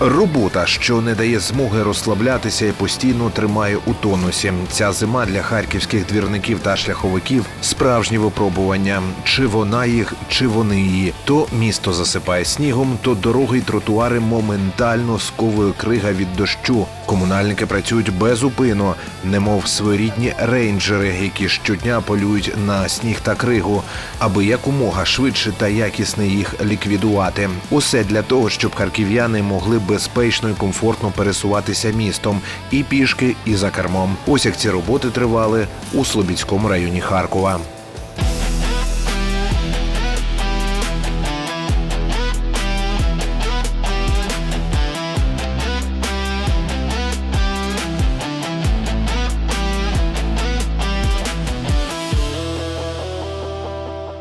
Робота, що не дає змоги розслаблятися і постійно тримає у тонусі. Ця зима для харківських двірників та шляховиків справжнє випробування. Чи вона їх, чи вони її. То місто засипає снігом, то дороги й тротуари моментально сковує крига від дощу. Комунальники працюють безупинно, немов своєрідні рейнджери, які щодня полюють на сніг та кригу, аби якомога швидше та якісно їх ліквідувати. Усе для того, щоб харків'яни могли безпечно і комфортно пересуватися містом і пішки, і за кермом. Ось як ці роботи тривали у Слобідському районі Харкова.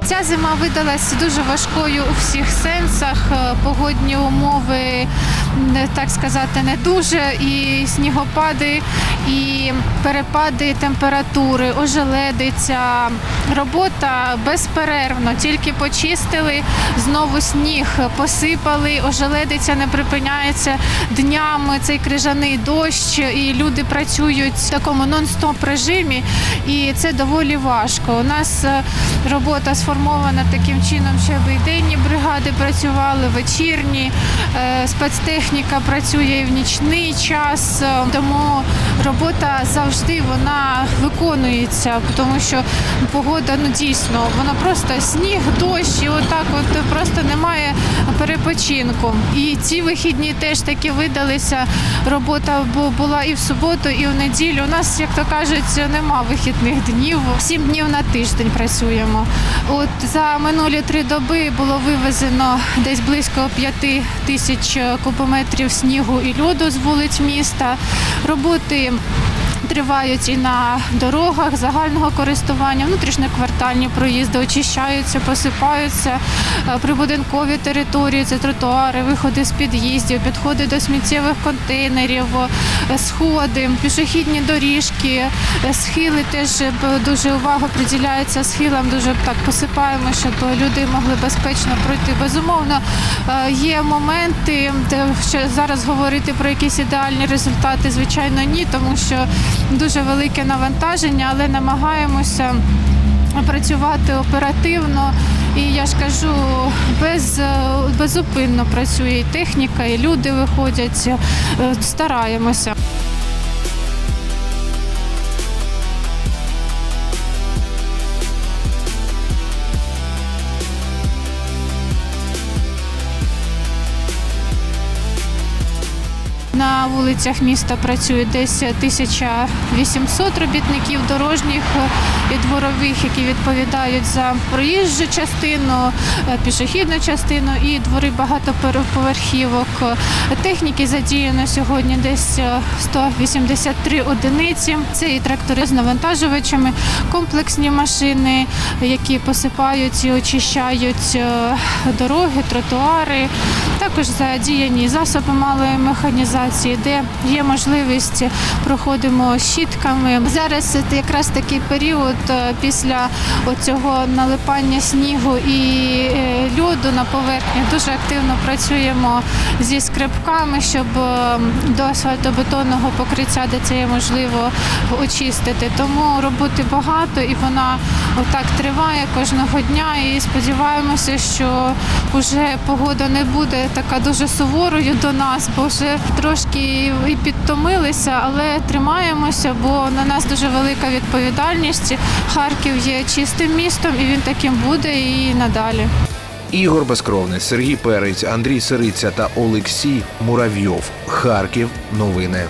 Ця зима видалась дуже важкою у всіх сенсах. Е, Погодні умови, не так сказати, не дуже. І снігопади, і перепади температури, ожеледиця. Робота безперервно. Тільки почистили, знову сніг посипали, ожеледиця не припиняється днями. Цей крижаний дощ, і люди працюють в такому нон-стоп режимі, і це доволі важко. У нас е, робота сформована таким чином, щоб і денні бригади працювали, вечірні, е, спецтехніка працює і в нічний час, е, тому робота завжди вона виконується, тому що погода ну дійсно вона просто сніг, дощ, і отак от просто немає перепочинку. І ці вихідні теж таки видалися. Робота була і в суботу, і в неділю. У нас, як то кажуть, нема вихідних днів. Сім днів на тиждень працюємо. От за минулі три доби було вивезено десь близько п'яти тисяч кубометрів снігу і льоду з вулиць міста. Роботи Тривають і на дорогах загального користування, внутрішньоквартальні проїзди очищаються, посипаються е, прибудинкові території, це тротуари, виходи з під'їздів, підходи до сміттєвих контейнерів, е, сходи, пішохідні доріжки, е, схили теж дуже увага приділяється схилам. Дуже так посипаємо, щоб люди могли безпечно пройти. Безумовно, є моменти, де зараз говорити про якісь ідеальні результати, звичайно, ні, тому що дуже велике навантаження, але намагаємося працювати оперативно. І я ж кажу, без, е, безупинно працює і техніка, і люди виходять. е, Стараємося. На вулицях міста працює десь 1800 робітників дорожніх і дворових, які відповідають за проїжджу частину, е, пішохідну частину і двори багатоповерхівок. Техніки задіяно сьогодні десь е, 183 одиниці. Це і трактори з навантажувачами, комплексні машини, які посипають і очищають е, дороги, тротуари. Також задіяні засоби малої механізації, де є можливість, проходимо щітками. Зараз якраз такий період е, після цього налипання снігу і е, льоду на поверхні. Дуже активно працюємо зі скребками, щоб е, до асфальтобетонного покриття, де це є можливо, очистити. Тому роботи багато і вона отак триває кожного дня. І сподіваємося, що вже погода не буде така дуже суворою до нас, бо вже трошки і підтомилися, але тримаємося, бо на нас дуже велика відповідальність. Харків є чистим містом, і він таким буде і надалі. Ігор Безкровний, Сергій Перець, Андрій Сириця та Олексій Муравйов. Харків. Новини.